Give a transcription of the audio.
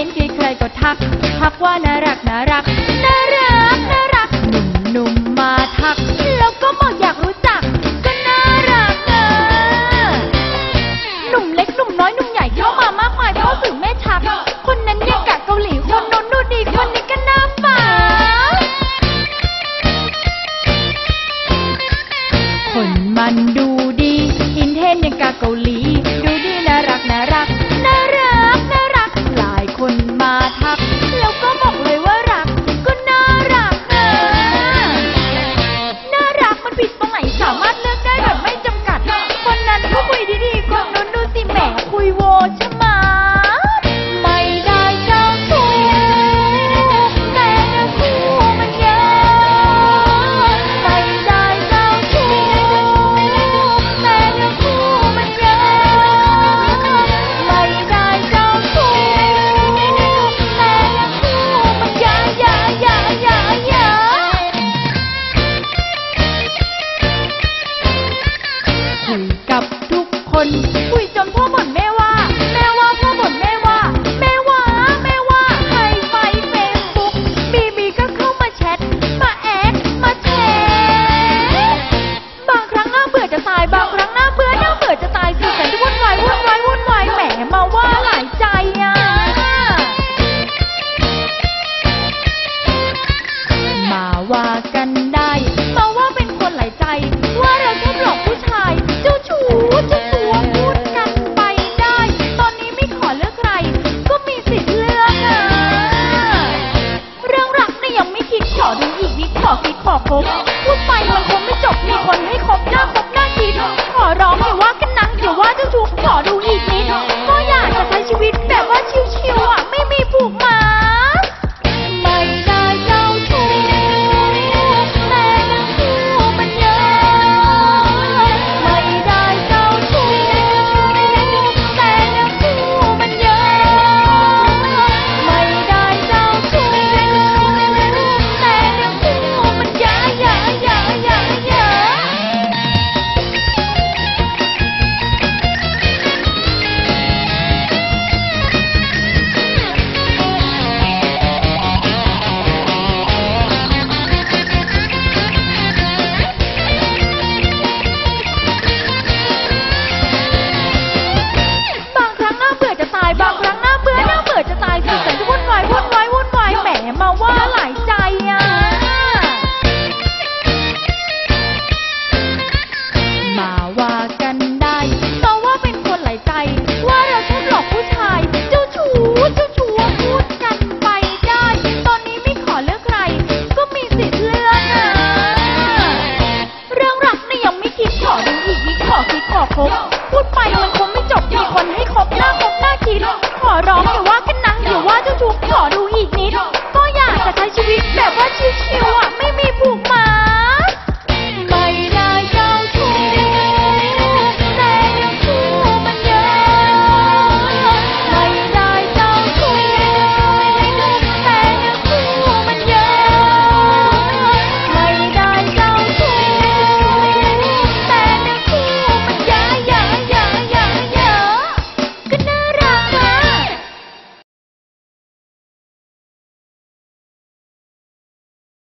ห็นใครๆก็ทัก ทักว่าน่ารักน่ารักน่ารัก ว่ากันได้ มาว่าเป็นคนหลายใจ ว่าเราชอบหลอกผู้ชาย เจ้าชู้เจ้าตัวพูดกันไปได้ ตอนนี้ไม่ขอเลือกใคร ก็มีสิทธิ์เลือกนะเรื่องรักเนี่ยังไม่คิดขอดูอีกนิดขอคิดขอคบพูดไปมันคงไม่จบมีคนให้คบหน้าคบหน้าทีขอร้องอย่าว่ากันนังอย่าว่าเจ้าชู้ขอดูอีก ว่าเราชอบหลอกผู้ชาย เจ้าชู้เจ้าชู้พูดกันไปได้ ตอนนี้ไม่ขอเลืกใคร ก็มีสิทธิ์เลือกเรื่องรักนยังไม่คิดขอดีกนี่ขอคิดขอ